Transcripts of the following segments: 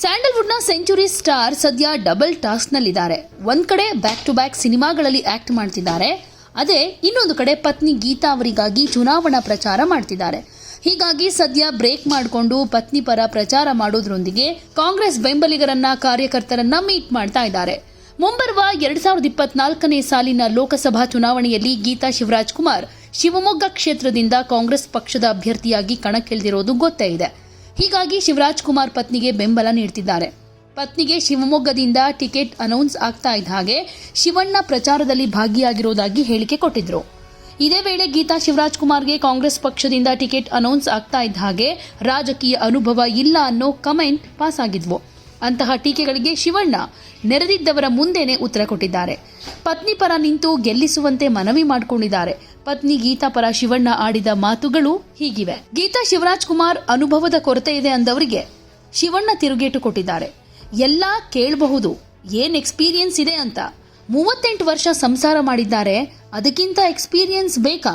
ಸ್ಯಾಂಡಲ್ವುಡ್ನ century star ಸದ್ಯ double ಟಾಸ್ಕ್ನಲ್ಲಿದ್ದಾರೆ. ಒಂದ್ ಕಡೆ ಬ್ಯಾಕ್ ಟು ಬ್ಯಾಕ್ ಸಿನಿಮಾಗಳಲ್ಲಿ ಆಕ್ಟ್ ಮಾಡ್ತಿದ್ದಾರೆ. ಅದೇ ಇನ್ನೊಂದು ಕಡೆ ಪತ್ನಿ ಗೀತಾ ಅವರಿಗಾಗಿ ಚುನಾವಣಾ ಪ್ರಚಾರ ಮಾಡ್ತಿದ್ದಾರೆ. ಹೀಗಾಗಿ ಸದ್ಯ ಬ್ರೇಕ್ ಮಾಡಿಕೊಂಡು ಪತ್ನಿ ಪರ ಪ್ರಚಾರ ಮಾಡೋದ್ರೊಂದಿಗೆ ಕಾಂಗ್ರೆಸ್ ಬೆಂಬಲಿಗರನ್ನ ಕಾರ್ಯಕರ್ತರನ್ನ ಮೀಟ್ ಮಾಡ್ತಾ ಇದ್ದಾರೆ. ಮುಂಬರುವ ಎರಡ್ ಸಾವಿರದ ಇಪ್ಪತ್ನಾಲ್ಕನೇ ಸಾಲಿನ ಲೋಕಸಭಾ ಚುನಾವಣೆಯಲ್ಲಿ ಗೀತಾ ಶಿವರಾಜ್ ಕುಮಾರ್ ಶಿವಮೊಗ್ಗ ಕ್ಷೇತ್ರದಿಂದ ಕಾಂಗ್ರೆಸ್ ಪಕ್ಷದ ಅಭ್ಯರ್ಥಿಯಾಗಿ ಕಣಕ್ಕಿಳಿದಿರೋದು ಗೊತ್ತೇ ಇದೆ. ಹೀಗಾಗಿ ಶಿವರಾಜ್ ಕುಮಾರ್ ಪತ್ನಿಗೆ ಬೆಂಬಲ ನೀಡ್ತಿದ್ದಾರೆ. ಪತ್ನಿಗೆ ಶಿವಮೊಗ್ಗದಿಂದ ಟಿಕೆಟ್ ಅನೌನ್ಸ್ ಆಗ್ತಾ ಇದ್ದ ಹಾಗೆ ಶಿವಣ್ಣ ಪ್ರಚಾರದಲ್ಲಿ ಭಾಗಿಯಾಗಿರೋದಾಗಿ ಹೇಳಿಕೆ ಕೊಟ್ಟಿದ್ರು. ಇದೇ ವೇಳೆ ಗೀತಾ ಶಿವರಾಜ್ ಕುಮಾರ್ಗೆ ಕಾಂಗ್ರೆಸ್ ಪಕ್ಷದಿಂದ ಟಿಕೆಟ್ ಅನೌನ್ಸ್ ಆಗ್ತಾ ಇದ್ದ ಹಾಗೆ ರಾಜಕೀಯ ಅನುಭವ ಇಲ್ಲ ಅನ್ನೋ ಕಮೆಂಟ್ ಪಾಸ್ ಆಗಿದ್ವು. ಅಂತಹ ಟೀಕೆಗಳಿಗೆ ಶಿವಣ್ಣ ನೆರೆದಿದ್ದವರ ಮುಂದೆನೆ ಉತ್ತರ ಕೊಟ್ಟಿದ್ದಾರೆ. ಪತ್ನಿ ಪರ ನಿಂತು ಗೆಲ್ಲಿಸುವಂತೆ ಮನವಿ ಮಾಡಿಕೊಂಡಿದ್ದಾರೆ. ಪತ್ನಿ ಗೀತಾ ಪರ ಶಿವಣ್ಣ ಆಡಿದ ಮಾತುಗಳು ಹೀಗಿವೆ. ಗೀತಾ ಶಿವರಾಜ್ ಕುಮಾರ್ ಅನುಭವದ ಕೊರತೆ ಇದೆ ಅಂದವರಿಗೆ ಶಿವಣ್ಣ ತಿರುಗೇಟು ಕೊಟ್ಟಿದ್ದಾರೆ. ಎಲ್ಲ ಕೇಳಬಹುದು, ಏನ್ ಎಕ್ಸ್ಪೀರಿಯನ್ಸ್ ಇದೆ ಅಂತ. ಮೂವತ್ತೆಂಟು ವರ್ಷ ಸಂಸಾರ ಮಾಡಿದ್ದಾರೆ, ಅದಕ್ಕಿಂತ ಎಕ್ಸ್ಪೀರಿಯನ್ಸ್ ಬೇಕಾ?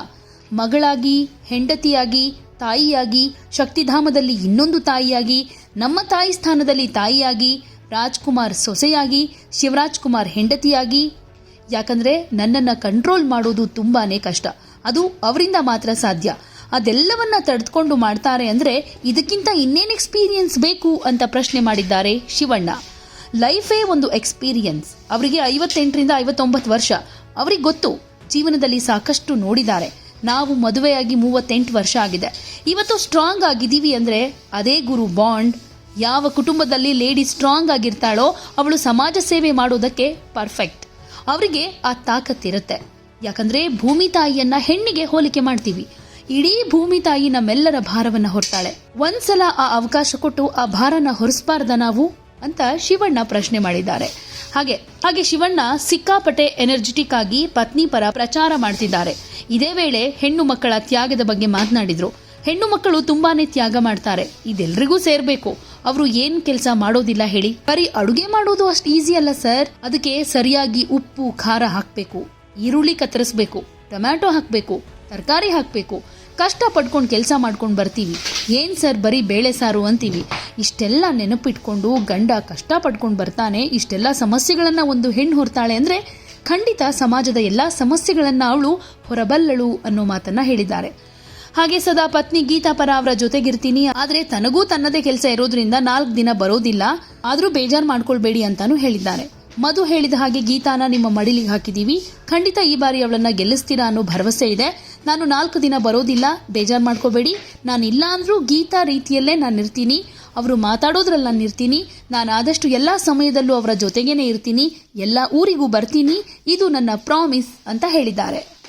ಮಗಳಾಗಿ, ಹೆಂಡತಿಯಾಗಿ, ತಾಯಿಯಾಗಿ, ಶಕ್ತಿಧಾಮದಲ್ಲಿ ಇನ್ನೊಂದು ತಾಯಿಯಾಗಿ, ನಮ್ಮ ತಾಯಿ ಸ್ಥಾನದಲ್ಲಿ ತಾಯಿಯಾಗಿ, ರಾಜ್ಕುಮಾರ್ ಸೊಸೆಯಾಗಿ ಶಿವರಾಜ್ ಕುಮಾರ್ ಹೆಂಡತಿಯಾಗಿ ಯಾಕಂದ್ರೆ ನನ್ನನ್ನು ಕಂಟ್ರೋಲ್ ಮಾಡೋದು ತುಂಬಾನೇ ಕಷ್ಟ. ಅದು ಅವರಿಂದ ಮಾತ್ರ ಸಾಧ್ಯ. ಅದೆಲ್ಲವನ್ನ ತಡೆದುಕೊಂಡು ಮಾಡ್ತಾರೆ ಅಂದ್ರೆ ಇದಕ್ಕಿಂತ ಇನ್ನೇನು ಎಕ್ಸ್ಪೀರಿಯನ್ಸ್ ಬೇಕು ಅಂತ ಪ್ರಶ್ನೆ ಮಾಡಿದ್ದಾರೆ ಶಿವಣ್ಣ. ಲೈಫೇ ಒಂದು ಎಕ್ಸ್ಪೀರಿಯನ್ಸ್ ಅವರಿಗೆ ಐವತ್ತೆಂಟರಿಂದ ಐವತ್ತೊಂಬತ್ತು ವರ್ಷ. ಅವ್ರಿಗೆ ಗೊತ್ತು, ಜೀವನದಲ್ಲಿ ಸಾಕಷ್ಟು ನೋಡಿದ್ದಾರೆ. ನಾವು ಮದುವೆಯಾಗಿ ಮೂವತ್ತೆಂಟು ವರ್ಷ ಆಗಿದೆ. ಇವತ್ತು ಸ್ಟ್ರಾಂಗ್ ಆಗಿದ್ದೀವಿ ಅಂದರೆ ಅದೇ ಗುರು ಬಾಂಡ್ ಯಾವ ಕುಟುಂಬದಲ್ಲಿ ಲೇಡಿ ಸ್ಟ್ರಾಂಗ್ ಆಗಿರ್ತಾಳೋ ಅವಳು ಸಮಾಜ ಸೇವೆ ಮಾಡೋದಕ್ಕೆ ಪರ್ಫೆಕ್ಟ್ ಅವರಿಗೆ ಆ ತಾಕತ್ತಿರುತ್ತೆ ಯಾಕಂದ್ರೆ ಭೂಮಿ ತಾಯಿಯನ್ನ ಹೆಣ್ಣಿಗೆ ಹೋಲಿಕೆ ಮಾಡ್ತೀವಿ. ಇಡೀ ಭೂಮಿ ತಾಯಿ ನಮ್ಮೆಲ್ಲರ ಭಾರವನ್ನ ಹೊರ್ತಾಳೆ. ಒಂದ್ಸಲ ಆ ಅವಕಾಶ ಕೊಟ್ಟು ಆ ಭಾರನ ಹೊರಿಸಬಾರ್ದ ನಾವು? ಅಂತ ಶಿವಣ್ಣ ಪ್ರಶ್ನೆ ಮಾಡಿದ್ದಾರೆ. ಹಾಗೆ ಹಾಗೆ ಶಿವಣ್ಣ ಸಿಕ್ಕಾಪಟ್ಟೆ ಎನರ್ಜೆಟಿಕ್ ಆಗಿ ಪತ್ನಿ ಪರ ಪ್ರಚಾರ ಮಾಡ್ತಿದ್ದಾರೆ. ಇದೇ ವೇಳೆ ಹೆಣ್ಣು ಮಕ್ಕಳ ತ್ಯಾಗದ ಬಗ್ಗೆ ಮಾತನಾಡಿದ್ರು. ಹೆಣ್ಣು ಮಕ್ಕಳು ತುಂಬಾನೇ ತ್ಯಾಗ ಮಾಡ್ತಾರೆ. ಇದೆಲ್ರಿಗೂ ಸೇರ್ಬೇಕು. ಅವರು ಏನ್ ಕೆಲಸ ಮಾಡೋದಿಲ್ಲ ಹೇಳಿ. ಬರೀ ಅಡುಗೆ ಮಾಡೋದು ಅಷ್ಟು ಈಸಿ ಅಲ್ಲ ಸರ್. ಅದಕ್ಕೆ ಸರಿಯಾಗಿ ಉಪ್ಪು, ಖಾರ ಹಾಕ್ಬೇಕು. ಈರುಳ್ಳಿ ಕತ್ತರಿಸ್ಬೇಕು. ಟೊಮ್ಯಾಟೊ ಹಾಕ್ಬೇಕು. ತರಕಾರಿ ಹಾಕ್ಬೇಕು. ಕಷ್ಟ ಪಡ್ಕೊಂಡು ಕೆಲಸ ಮಾಡ್ಕೊಂಡು ಬರ್ತೀವಿ. ಏನು ಸರ್ ಬರೀ ಬೇಳೆ ಸಾರು ಅಂತೀವಿ. ಇಷ್ಟೆಲ್ಲ ನೆನಪಿಟ್ಕೊಂಡು ಗಂಡ ಕಷ್ಟ ಪಡ್ಕೊಂಡು ಬರ್ತಾನೆ, ಇಷ್ಟೆಲ್ಲ ಸಮಸ್ಯೆಗಳನ್ನ ಒಂದು ಹೆಣ್ಣು ಹೊರತಾಳೆ ಅಂದ್ರೆ ಖಂಡಿತ ಸಮಾಜದ ಎಲ್ಲಾ ಸಮಸ್ಯೆಗಳನ್ನ ಅವಳು ಹೊರಬಲ್ಲಳು ಅನ್ನೋ ಮಾತನ್ನ ಹೇಳಿದ್ದಾರೆ. ಹಾಗೆ ಸದಾ ಪತ್ನಿ ಗೀತಾ ಪರ ಅವರ ಜೊತೆಗಿರ್ತೀನಿ. ಆದ್ರೆ ತನಗೂ ತನ್ನದೇ ಕೆಲಸ ಇರೋದ್ರಿಂದ ನಾಲ್ಕು ದಿನ ಬರೋದಿಲ್ಲ. ಆದ್ರೂ ಬೇಜಾರ್ ಮಾಡ್ಕೊಳ್ಬೇಡಿ ಅಂತಾನು ಹೇಳಿದ್ದಾರೆ. ಮಧು ಹೇಳಿದ ಹಾಗೆ ಗೀತಾನ ನಿಮ್ಮ ಮಡಿಲಿಗೆ ಹಾಕಿದೀವಿ. ಖಂಡಿತ ಈ ಬಾರಿ ಅವಳನ್ನ ಗೆಲ್ಲಿಸ್ತೀರಾ ಅನ್ನೋ ಭರವಸೆ ಇದೆ. ನಾನು ನಾಲ್ಕು ದಿನ ಬರೋದಿಲ್ಲ. ಬೇಜಾರ್ ಮಾಡ್ಕೋಬೇಡಿ. ನಾನು ಇಲ್ಲ ಅಂದ್ರೂ ಗೀತಾ ರೀತಿಯಲ್ಲೇ ನಾನು ಇರ್ತೀನಿ. ಅವರು ಮಾತಾಡೋದ್ರಲ್ಲಿ ನಾನು ಇರ್ತೀನಿ. ನಾನು ಆದಷ್ಟು ಎಲ್ಲ ಸಮಯದಲ್ಲೂ ಅವರ ಜೊತೆಗೇನೆ ಇರ್ತೀನಿ. ಎಲ್ಲ ಊರಿಗೂ ಬರ್ತೀನಿ. ಇದು ನನ್ನ ಪ್ರಾಮಿಸ್ ಅಂತ ಹೇಳಿದ್ದಾರೆ.